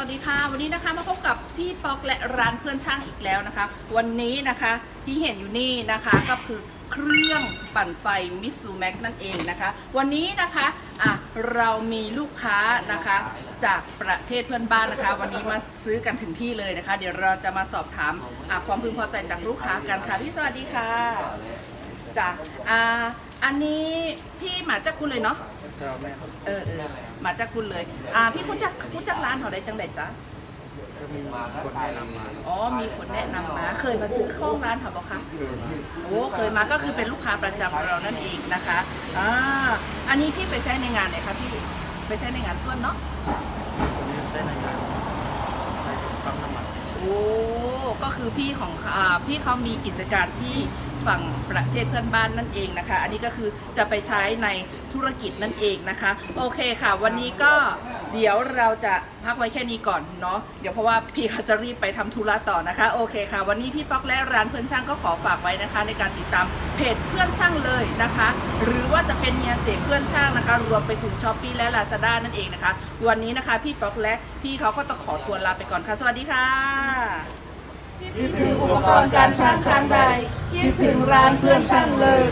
วัสดีค่ะ วันนี้นะคะมาพบกับพี่ป๊อกและร้านเพื่อนช่างอีกแล้วนะคะ วันนี้นะคะที่เห็นอยู่นี่นะคะก็คือเครื่องปั่นไฟมิสูแม็กนั่นเองนะคะ วันนี้นะคะอะเรามีลูกค้านะคะจากประเทศเพื่อนบ้านนะคะ วันนี้มาซื้อกันถึงที่เลยนะคะ เดี๋ยวเราจะมาสอบถามอะความพึงพอใจจากลูกค้ากันค่ะพี่สวัสดีค่ะ จ้ะอ่าอันนี้พี่หมาจากคุณเลยเนาะเราแม่ครับเออเออมาจากคุณเลยอ่าพี่คุณจักคุณจักร้านเขาได้จังไดจ๊ะก็มีคนแนะนำมาอ๋อมีคนแนะนำมา เคยมาซื้อข้องร้านเขาบอกคะคือโอ้เคยมาก็คือเป็นลูกค้าประจำของเรานั่นเองนะคะอ่าอันนี้พี่ไปใช้ในงานไหนคะพี่ไปใช้ในงานส่วนเนาะคนนี้ใช้ในงานใช้ปั๊มน้ำมันโอ้ก็คือพี่ของอ่าพี่เขามีกิจการที่ ฝั่งประเทศเพื่อนบ้านนั่นเองนะคะ อันนี้ก็คือจะไปใช้ในธุรกิจนั่นเองนะคะ โอเคค่ะ วันนี้ก็เดี๋ยวเราจะพักไว้แค่นี้ก่อนเนาะเดี๋ยวเพราะว่าพี่เขาจะรีบไปทำธุระต่อนะคะ โอเคค่ะ วันนี้พี่ป๊อกและร้านเพื่อนช่างก็ขอฝากไว้นะคะ ในการติดตามเพจเพื่อนช่างเลยนะคะ หรือว่าจะเป็นเมียเสียเพื่อนช่างนะคะ รวมไปถึงช้อปปี้และลาซาด้านั่นเองนะคะ วันนี้นะคะพี่ป๊อกและพี่เขาก็ต้องขอตัวลาไปก่อนค่ะ สวัสดีค่ะคิดถึงอุปกรณ์การช่างครั้งใด คิดถึงร้านเพื่อนช่างเลย